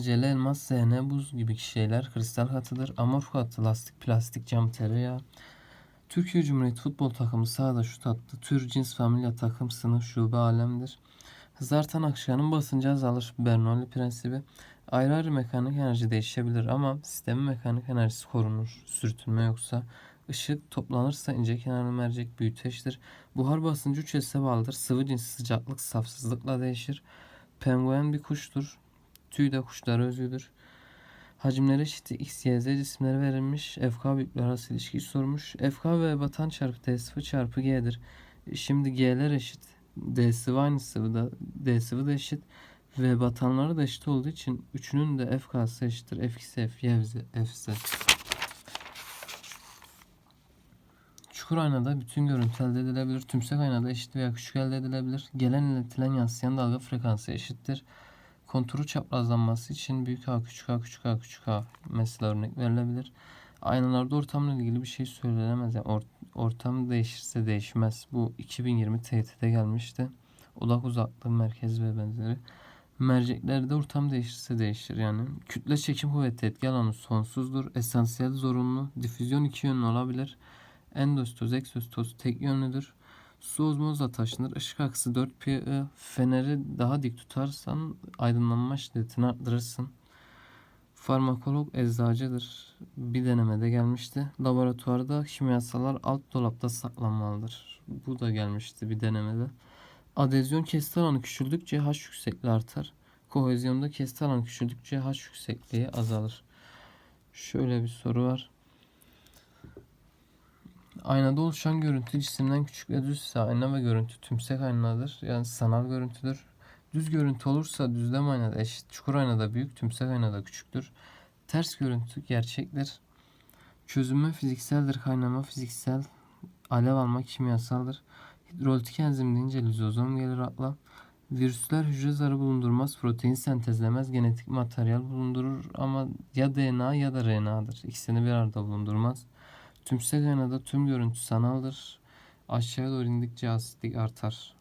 Cele, elmas, zehne, buz gibi şeyler kristal katıdır. Amorf katı, lastik, plastik, cam, tereyağı. Türkiye Cumhuriyeti futbol takımı sahada şut attı. Tür, cins, familya, takım, sınıf, şube, alemdir. Hızı artan akışkanın basıncı azalır. Bernoulli prensibi. Ayrı ayrı mekanik enerji değişebilir ama sistemin mekanik enerjisi korunur. Sürtünme yoksa. Işık toplanırsa ince kenarlı mercek büyüteçtir. Buhar basıncı 3 S'e bağlıdır. Sıvı cinsi sıcaklık safsızlıkla değişir. Penguen bir kuştur. Tüy de kuşlara özgüdür. Hacimleri eşit X, Y, Z cisimleri verilmiş. FK büyükler arası ilişkiyi sormuş. FK ve batan çarpı D sıvı çarpı G'dir. Şimdi G'ler eşit. D sıvı aynı sıvıda. D sıvı da eşit. Ve batanları da eşit olduğu için üçünün de FK'sı eşittir. F2, F, Y, F, Z. Çukur aynada bütün görüntü elde edilebilir. Tümsek aynada eşit veya küçük elde edilebilir. Gelen iletilen yansıyan dalga frekansı eşittir. Konturu çaprazlanması için büyük A küçük A küçük A küçük A mesela örnek verilebilir. Aynalarda ortamla ilgili bir şey söylenemez. Yani or- ortam değişirse değişmez. Bu 2020 TYT'de gelmişti. Odak uzaklığı, merkez ve benzeri. Merceklerde ortam değişirse değişir yani. Kütle çekim kuvveti etki alanı sonsuzdur. Esansiyel zorunlu. Difüzyon iki yönlü olabilir. Endostöz, egzostöz tek yönlüdür. Su ozmozla taşınır. Işık akısı 4 pi. I. Feneri daha dik tutarsan aydınlanma şiddetini arttırırsın. Farmakolog eczacıdır. Bir denemede gelmişti. Laboratuvarda kimyasallar alt dolapta saklanmalıdır. Bu da gelmişti bir denemede. Adezyon kesiti alanı küçüldükçe H yüksekliği artar. Kohezyonda kesiti alanı küçüldükçe H yüksekliği azalır. Şöyle bir soru var. Aynada oluşan görüntü cisimden küçük ve düzse ayna ve görüntü tümsek aynadır. Yani sanal görüntüdür. Düz görüntü olursa düzlem aynada eşit, çukur aynada büyük, tümsek aynada küçüktür. Ters görüntü gerçektir. Çözünme fizikseldir, kaynama fiziksel, alev alma kimyasaldır. Hidrolitik enzim deyince lizozom gelir akla. Virüsler hücre zarı bulundurmaz, protein sentezlemez, genetik materyal bulundurur ama ya DNA ya da RNA'dır. İkisini bir arada bulundurmaz. Tümsek aynada tüm görüntü sanaldır. Aşağıya doğru indikçe asitlik artar.